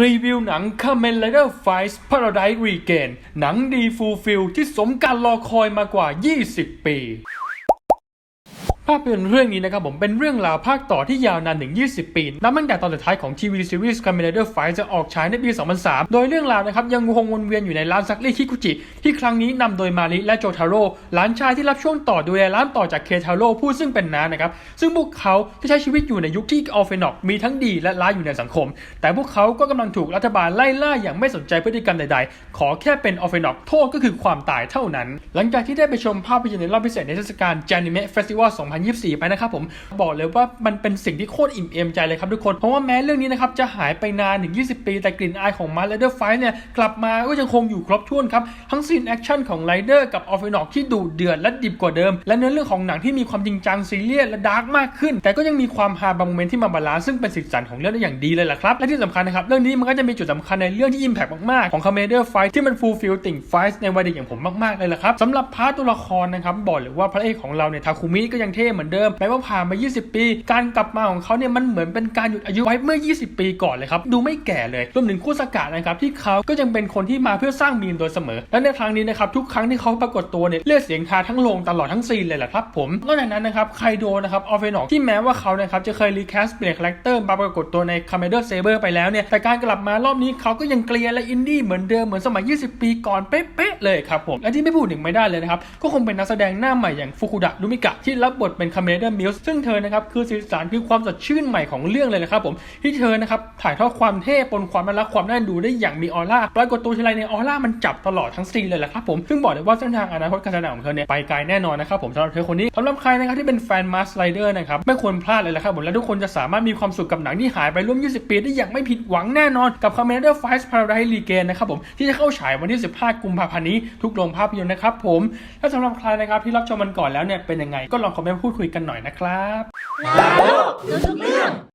รีวิวหนัง Kamen Rider Fights Paradise Regain หนังดีฟูลฟิลที่สมการรอคอยมากว่า 20 ปีาพยนตร์เรื่องนี้นะครับผมเป็นเรื่องราวภาคต่อที่ยาวนานถึง 20 ปีนับตั้งแต่ตอนสุดท้ายของทีวีซีรีส์ Kamen Rider Fight จะออกฉายในปี 2003 โดยเรื่องราวนะครับยังคงวนเวียนอยู่ในร้านซักรีดคิคุจิ ที่ครั้งนี้นำโดยมาริและโจทาโร่หลานชายที่รับช่วงต่อดูแลร้านต่อจากเคทาโร่ผู้ซึ่งเป็นน้านะครับ ซึ่งพวกเขาที่ใช้ชีวิตอยู่ในยุคที่ออฟเฟนอกมีทั้งดีและร้ายอยู่ในสังคม แต่พวกเขาก็กำลังถูกรัฐบาลไล่ล่าอย่างไม่สนใจพฤติกรรมใด ๆ ขอแค่เป็นออฟเฟนอกโทษก็คือความตายเท่านั้น หลังจากที่ได้ไปชมภาพยนตร์ในรอบพิเศษในเทศกาล Janime Festival 2024 ไปนะครับผมบอกเลยว่ามันเป็นสิ่งที่โคตรอิ่มเอมใจเลยครับทุกคน เพราะว่าแม้เรื่องนี้นะครับจะหายไปนานถึง 20 ปี แต่กลิ่นอายของมา r เดอร์ไฟเนี่ยกลับมาก็ยังคงอยู่ครบถ้วนครับทั้งซีนแอคชั่นของไรเดอร์กับออฟเฟนอกที่ดุเดือดและดิบกว่าเดิม และเนื้อเรื่องของหนังที่มีความจริงจังซีเรียสและดาร์กมากขึ้น แต่ก็ยังมีความฮาบางโมเมนต์ที่มาบาลานซ์ซึ่งเป็นสีสันของเรื่องได้อย่างดีเลยล่ะครับและที่สำคัญนะครับเรื่องนี้มันก็จะมีจุดสำคัญในเรื่องที่อิมแพกมากๆของคาเมเดอร์ไฟที่มันฟูลฟิลติ่งไฟในวัยเด็กอย่างผมมากๆเลยล่ะครับสำหรับพาร์ทตัวละครนะครับบอกเลยว่าพระเอกของเราเนี่ยทาคุมิก็ยังเทเหมือนเดิมแม้ว่าผ่านมา 20 ปี การกลับมาของเขาเนี่ยมันเหมือนเป็นการหยุดอายุไว้เมื่อ 20 ปีก่อนเลยครับดูไม่แก่เลยรวมถึงคู่สกานะครับที่เขาก็ยังเป็นคนที่มาเพื่อสร้างมีมโดยเสมอ และในครั้งนี้นะครับทุกครั้งที่เขาปรากฏตัวเนี่ยเลือดเสียงทาทั้งโรงตลอดทั้งซีนเลยแหละครับผมนอกจากนั้นนะครับไคโดนะครับออฟเฟนอกที่แม้ว่าเขานะครับจะเคยรีแคสเปลี่ยนคาแรคเตอร์มาปรากฏตัวในคาเมเดอร์เซเบอร์ไปแล้วเนี่ยแต่การกลับมารอบนี้เขาก็ยังเกลียร์และอินดี้เหมือนเดิมเหมือนสมัย 20 ปีก่อนเป๊ะๆเลยครับผมและที่ไม่พูดถึงไม่ได้เลยนะครับก็คงเป็นนักแสดงหน้าใหม่อย่างฟุกุดะนุมิกะที่รับบทเป็นคาเมเดอร์มิลส์ซึ่งเธอนะครับคือสีสันคือความสดชื่นใหม่ของเรื่องเลยนะครับผมที่เธอนะครับถ่ายทอดความเท่ปนความน่ารักความน่าดูได้อย่างมีออร่าปรากฏตัวทีไรในออร่ามันจับตลอดทั้งซีนเลยแหละครับผมซึ่งบอกเลยว่าเส้นทางอนาคตการแสดงของเธอเนี่ยไปไกลแน่นอนนะครับผมสำหรับเธอคนนี้สำหรับใครนะครับที่เป็นแฟนมาสไลเดอร์นะครับไม่ควรพลาดเลยแหละครับผมและทุกคนจะสามารถมีความสุขกับหนังที่หายไปร่วม 20 ปีได้อย่างไม่ผิดหวังแน่นอนกับ Commander Fight Paradise Regain นะครับผมที่จะเข้าฉายวันที่ 15 กุมภาพันธ์นี้ทุกโรงภาพยนตร์นะครับผมและสำหรับใครนะครับที่รับชมมันก่อนแล้วเนี่ยเป็นยังไงก็ลองคอมเมนต์พูดคุยกันหน่อยนะครับแล้วรู้ทุกเรื่อง